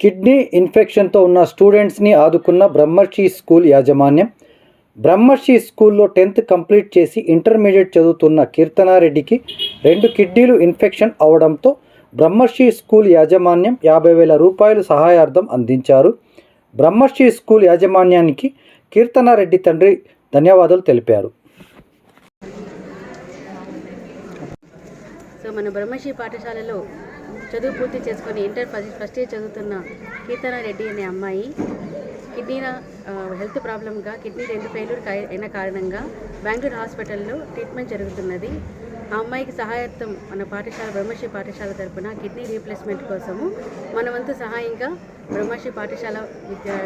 Kidney ఇన్ఫెక్షన్తో ఉన్న స్టూడెంట్స్ని ఆదుకున్న బ్రహ్మర్షి స్కూల్ యాజమాన్యం. బ్రహ్మర్షి స్కూల్లో టెన్త్ కంప్లీట్ చేసి ఇంటర్మీడియట్ చదువుతున్న కీర్తనారెడ్డికి రెండు కిడ్నీలు ఇన్ఫెక్షన్ అవడంతో బ్రహ్మర్షి స్కూల్ యాజమాన్యం యాభై వేల రూపాయలు సహాయార్థం అందించారు. బ్రహ్మర్షి స్కూల్ యాజమాన్యానికి కీర్తనారెడ్డి తండ్రి ధన్యవాదాలు తెలిపారు. సో మన బ్రహ్మశ్రీ పాఠశాలలో చదువు పూర్తి చేసుకొని ఇంటర్ ఫస్ట్ ఫస్ట్ ఇయర్ చదువుతున్న కీర్తన రెడ్డి అనే అమ్మాయి. కిడ్నీల హెల్త్ ప్రాబ్లంగా కిడ్నీ రెండు ఫెయిల్యూర్ అయిన కారణంగా బెంగళూరు హాస్పిటల్లో ట్రీట్మెంట్ జరుగుతున్నది. ఆ అమ్మాయికి సహాయార్థం మన పాఠశాల బ్రహ్మశ్రీ పాఠశాల తరపున కిడ్నీ రీప్లేస్మెంట్ కోసము మన వంతు సహాయంగా బ్రహ్మశ్రీ పాఠశాల విద్యా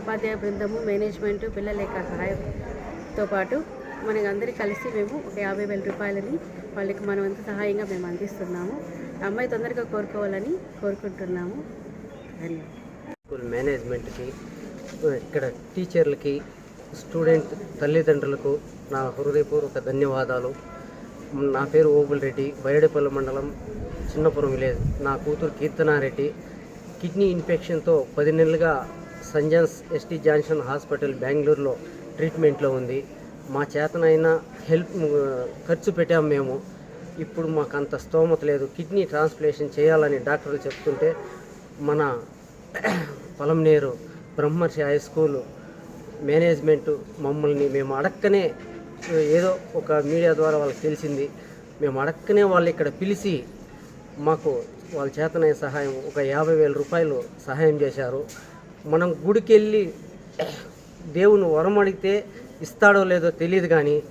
ఉపాధ్యాయ బృందము మేనేజ్మెంటు పిల్లల యొక్క సహాయంతో పాటు మనకి అందరికీ కలిసి మేము ఒక యాభై వేల రూపాయలని వాళ్ళకి మనం వంతు సహాయంగా మేము అందిస్తున్నాము. అమ్మాయి తొందరగా కోరుకోవాలని కోరుకుంటున్నాము. ధన్యవాదాలు స్కూల్ మేనేజ్మెంట్కి ఇక్కడ టీచర్లకి స్టూడెంట్ తల్లిదండ్రులకు నా హృదయపూర్వక ధన్యవాదాలు. నా పేరు ఓబుల్ రెడ్డి బయడపల్లి మండలం చిన్నపురం విలేజ్. నా కూతురు కీర్తనారెడ్డి. కిడ్నీ ఇన్ఫెక్షన్తో పది నెలలుగా సంజన్స్ ఎస్టీ జాన్సన్ హాస్పిటల్ బెంగళూరులో ట్రీట్మెంట్లో ఉంది. మా చేతనైన హెల్ప్ ఖర్చు పెట్టాము మేము. ఇప్పుడు మాకు అంత స్తోమత లేదు. కిడ్నీ ట్రాన్స్ప్లేషన్ చేయాలని డాక్టర్లు చెప్తుంటే మన పొలంనేరు బ్రహ్మర్షి హై స్కూల్ మేనేజ్మెంట్ మమ్మల్ని మేము అడక్కనే ఏదో ఒక మీడియా ద్వారా వాళ్ళకి తెలిసింది. మేము అడక్కనే వాళ్ళు ఇక్కడ పిలిచి మాకు వాళ్ళ చేతనైన సహాయం ఒక యాభై వేల రూపాయలు సహాయం చేశారు. మనం గుడికి వెళ్ళి దేవుని వరం అడిగితే ఇస్తాడో లేదో తెలియదు కానీ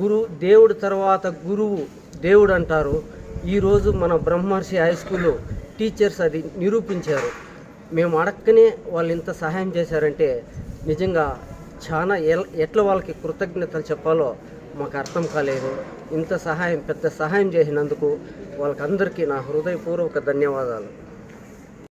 గురు దేవుడు తర్వాత గురువు దేవుడు అంటారు. ఈరోజు మన బ్రహ్మర్షి హై స్కూల్లో టీచర్స్ అది నిరూపించారు. మేము అడక్కనే వాళ్ళు ఇంత సహాయం చేశారంటే నిజంగా చాలా ఎట్లా వాళ్ళకి కృతజ్ఞతలు చెప్పాలో మాకు అర్థం కాలేదు. ఇంత సహాయం పెద్ద సహాయం చేసినందుకు వాళ్ళకందరికీ నా హృదయపూర్వక ధన్యవాదాలు.